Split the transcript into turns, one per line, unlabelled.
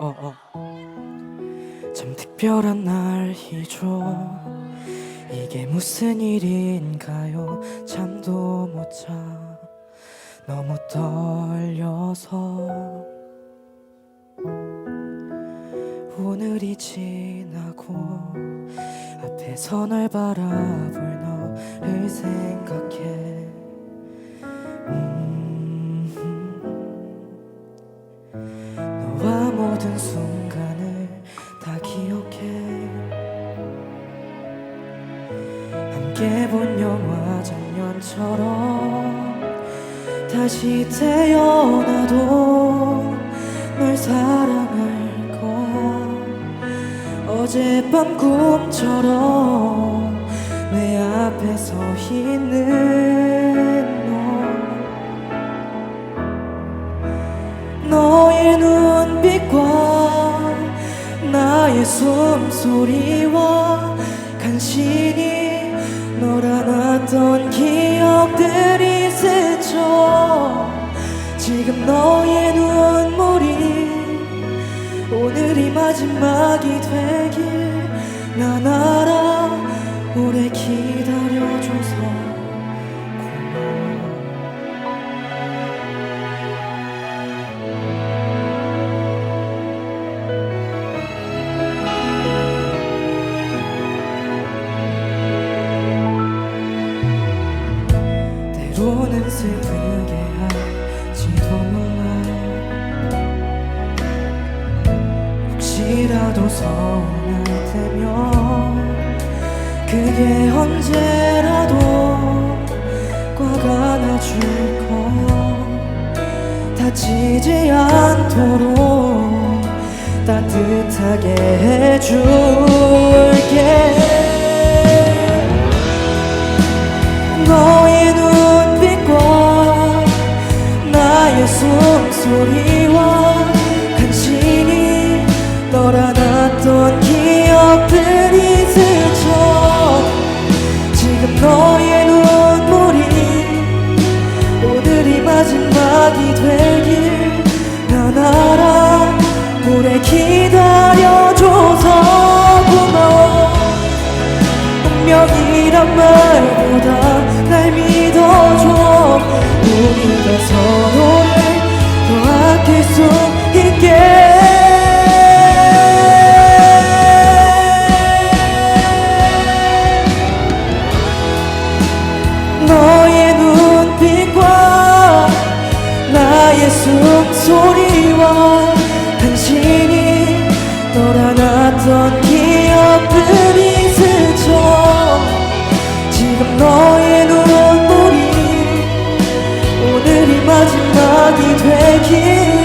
어, 어. 참 특별한 날이죠. 이게 무슨 일인가요? 잠도 못 자. 너무 떨려서. 오늘이 지나고 앞에서 널 바라볼 너를 모든 순간을 다 기억해. 함께 본 영화 장면처럼 다시 태어나도 널 사랑할 거야. 어젯밤 꿈처럼 내 앞에 서 있는 숨소리와 간신히 널 안았던 기억들이 스쳐 지금 너의 눈물이 오늘이 마지막이 되길 난 알아 오래 기다 때로는 슬프게 할지도 몰라. 혹시라도 서운할 때면 그게 언제라도 꽉 안아줄 거야 다치지 않도록 따뜻하게 해줄게. 너의 마지막이 되길 난 알아. 오래 기다려 숨소리와 당신이 놀아났던 기억들이 스쳐 지금 너의 눈물이 오늘이 마지막이 되길